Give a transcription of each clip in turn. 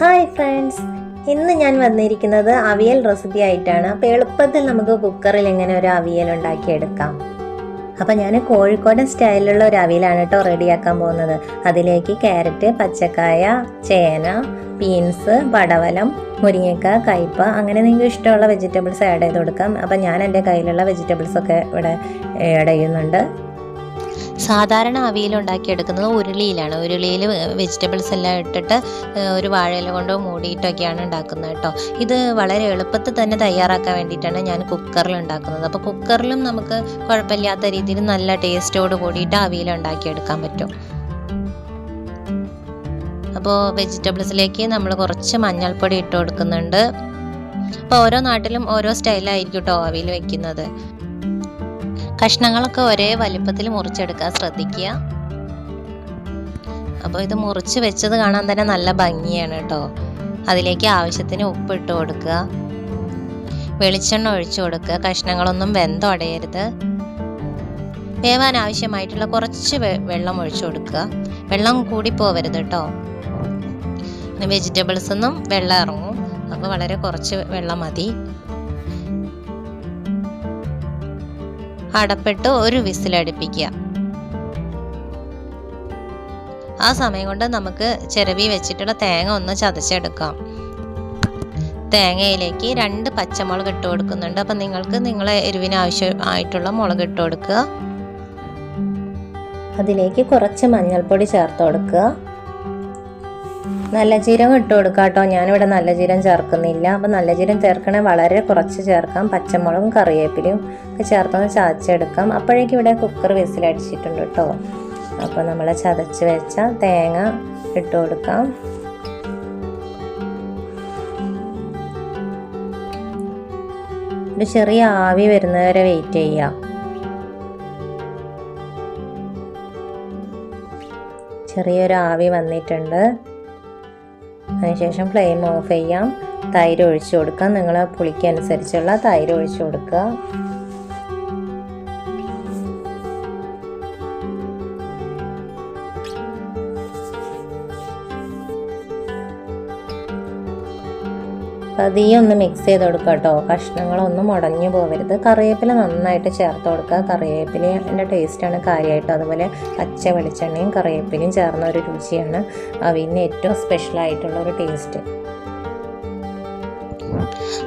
Hi friends ഇന്ന് ഞാൻ വന്നിരിക്കുന്നത് അവിയൽ റെസിപ്പി ആയിട്ടാണ്. അപ്പോൾ എളുപ്പത്തിൽ നമുക്ക് കുക്കറിൽ എങ്ങനെ ഒരു അവിയൽ ഉണ്ടാക്കിയെടുക്കാം. അപ്പോൾ ഞാൻ കോഴിക്കോടൻ സ്റ്റൈലിലുള്ള ഒരു അവിയലാണ് കേട്ടോ റെഡിയാക്കാൻ പോകുന്നത്. അതിലേക്ക് ക്യാരറ്റ് പച്ചക്കായ ചേന ബീൻസ് പടവലം മുരിങ്ങക്ക കയ്പ അങ്ങനെ നിങ്ങൾക്ക് ഇഷ്ടമുള്ള വെജിറ്റബിൾസ് ആഡ് ചെയ്ത് കൊടുക്കാം. അപ്പോൾ ഞാൻ എന്റെ കയ്യിലുള്ള വെജിറ്റബിൾസൊക്കെ ഇവിടെ ആഡ് ചെയ്യുന്നുണ്ട് സാധാരണ അവിയൽ ഉണ്ടാക്കിയെടുക്കുന്നത് ഉരുളിയിലാണ്. ഉരുളിയിൽ വെജിറ്റബിൾസ് എല്ലാം ഇട്ടിട്ട് ഒരു വാഴയില കൊണ്ടോ മൂടിയിട്ടൊക്കെയാണ് ഉണ്ടാക്കുന്നത് കേട്ടോ. ഇത് വളരെ എളുപ്പത്തിൽ തന്നെ തയ്യാറാക്കാൻ വേണ്ടിയിട്ടാണ് ഞാൻ കുക്കറിൽ ഉണ്ടാക്കുന്നത്. അപ്പോൾ കുക്കറിലും നമുക്ക് കുഴപ്പമില്ലാത്ത രീതിയിൽ നല്ല ടേസ്റ്റോട് കൂടിയിട്ട് അവിയൽ ഉണ്ടാക്കിയെടുക്കാൻ പറ്റും. അപ്പോൾ വെജിറ്റബിൾസിലേക്ക് നമ്മൾ കുറച്ച് മഞ്ഞൾപ്പൊടി ഇട്ട് കൊടുക്കുന്നുണ്ട്. അപ്പോൾ ഓരോ നാട്ടിലും ഓരോ സ്റ്റൈലായിരിക്കും കേട്ടോ അവിയൽ വെക്കുന്നത്. കഷ്ണങ്ങളൊക്കെ ഒരേ വലിപ്പത്തിൽ മുറിച്ചെടുക്കാൻ ശ്രദ്ധിക്കുക. അപ്പോൾ ഇത് മുറിച്ച് വെച്ചത് കാണാൻ തന്നെ നല്ല ഭംഗിയാണ് കേട്ടോ. അതിലേക്ക് ആവശ്യത്തിന് ഉപ്പ് ഇട്ട് കൊടുക്കുക. വെളിച്ചെണ്ണ ഒഴിച്ചു കൊടുക്കുക. കഷ്ണങ്ങളൊന്നും വെന്തടയരുത് വേവാൻ ആവശ്യമായിട്ടുള്ള കുറച്ച് വെള്ളം ഒഴിച്ചു കൊടുക്കുക. വെള്ളം കൂടി പോവരുത് കേട്ടോ. വെജിറ്റബിൾസ് ഒന്നും വെള്ളം ഇറങ്ങും. അപ്പോൾ വളരെ കുറച്ച് വെള്ളം മതി. അടപ്പിട്ട് ഒരു വിസിലടുപ്പിക്കുക ആ സമയം കൊണ്ട് നമുക്ക് ചിരവി വെച്ചിട്ടുള്ള തേങ്ങ ഒന്ന് ചതച്ചെടുക്കാം. തേങ്ങയിലേക്ക് രണ്ട് പച്ചമുളക് ഇട്ട് കൊടുക്കുന്നുണ്ട്. അപ്പം നിങ്ങൾക്ക് നിങ്ങളെ എരിവിന് ആവശ്യമായിട്ടുള്ള മുളക് ഇട്ട് കൊടുക്കുക. അതിലേക്ക് കുറച്ച് മഞ്ഞൾപ്പൊടി ചേർത്ത് കൊടുക്കുക. നല്ല ജീരകം ഇട്ട് കൊടുക്കുക കേട്ടോ ഞാനിവിടെ നല്ല ജീരം ചേർക്കുന്നില്ല. അപ്പം നല്ല ജീരം ചേർക്കണേ വളരെ കുറച്ച് ചേർക്കാം. പച്ചമുളകും കറിവേപ്പിലയും ഒക്കെ ചേർത്തൊന്ന് ചതച്ചെടുക്കാം. അപ്പോഴേക്കും ഇവിടെ കുക്കർ വിസിലടിച്ചിട്ടുണ്ട് കേട്ടോ അപ്പോൾ നമ്മൾ ചതച്ച് വെച്ച തേങ്ങ ഇട്ട് കൊടുക്കാം. ഒരു ചെറിയ ആവി വരുന്നവരെ വെയിറ്റ് ചെയ്യാം. ചെറിയൊരു ആവി വന്നിട്ടുണ്ട്. അതിനുശേഷം ഫ്ലെയിം ഓഫ് ചെയ്യാം. തൈര് ഒഴിച്ചു കൊടുക്കാം. നിങ്ങൾ പുളിക്കനുസരിച്ചുള്ള തൈര് ഒഴിച്ചു കൊടുക്കുക. പതിയെ ഒന്ന് മിക്സ് ചെയ്ത് കൊടുക്കുക കേട്ടോ. കഷ്ണങ്ങളൊന്നും ഉടഞ്ഞു പോകരുത് കറിവേപ്പില നന്നായിട്ട് ചേർത്ത് കൊടുക്കുക കറിവേപ്പിലയുടെ ടേസ്റ്റാണ് കാര്യമായിട്ട് അതുപോലെ പച്ച വെളിച്ചെണ്ണയും കറിവേപ്പിലയും ചേർന്ന ഒരു രുചിയാണ്. അവിന് ഏറ്റവും സ്പെഷ്യൽ ആയിട്ടുള്ള ഒരു ടേസ്റ്റ്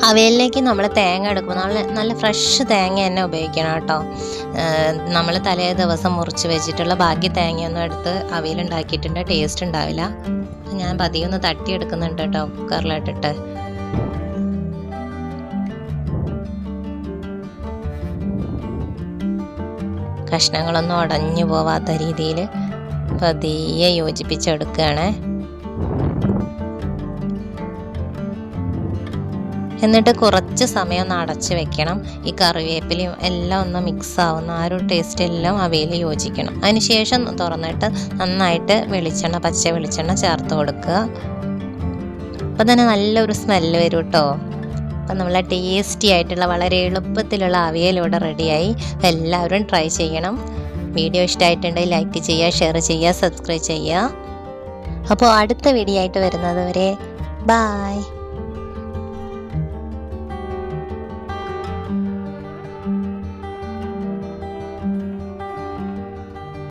അവയിലേക്ക് നമ്മൾ തേങ്ങ എടുക്കുമ്പോൾ നല്ല നല്ല ഫ്രഷ് തേങ്ങ തന്നെ ഉപയോഗിക്കണം കേട്ടോ. നമ്മൾ തലേ ദിവസം മുറിച്ച് വെച്ചിട്ടുള്ള ബാക്കി തേങ്ങയൊന്നും എടുത്ത് അവയിലുണ്ടാക്കിയിട്ടുണ്ട് ടേസ്റ്റ് ഉണ്ടാവില്ല. ഞാൻ പതിയൊന്ന് തട്ടിയെടുക്കുന്നുണ്ട് കേട്ടോ. കുക്കറിലിട്ടിട്ട്. കഷ്ണങ്ങളൊന്നും ഉടഞ്ഞു പോവാത്ത രീതിയിൽ പതിയെ യോജിപ്പിച്ചെടുക്കുകയാണ്. എന്നിട്ട് കുറച്ച് സമയം ഒന്ന് അടച്ച് വെക്കണം. ഈ കറിവേപ്പിലയും എല്ലാം ഒന്ന് മിക്സ് ആവുന്ന ആ ഒരു ടേസ്റ്റ് എല്ലാം അവയിൽ യോജിക്കണം. അതിനുശേഷം തുറന്നിട്ട് നന്നായിട്ട് വെളിച്ചെണ്ണ പച്ച വെളിച്ചെണ്ണ ചേർത്ത് കൊടുക്കുക. അപ്പോൾ തന്നെ നല്ലൊരു സ്മെല്ല് വരും കേട്ടോ അപ്പം നമ്മൾ ടേസ്റ്റി ആയിട്ടുള്ള വളരെ എളുപ്പത്തിലുള്ള അവിയലിവിടെ റെഡിയായി എല്ലാവരും ട്രൈ ചെയ്യണം. വീഡിയോ ഇഷ്ടമായിട്ടുണ്ടെങ്കിൽ ലൈക്ക് ചെയ്യുക ഷെയർ ചെയ്യുക സബ്സ്ക്രൈബ് ചെയ്യുക. അപ്പോൾ അടുത്ത വീഡിയോ ആയിട്ട് വരുന്നത് വരെ ബായ്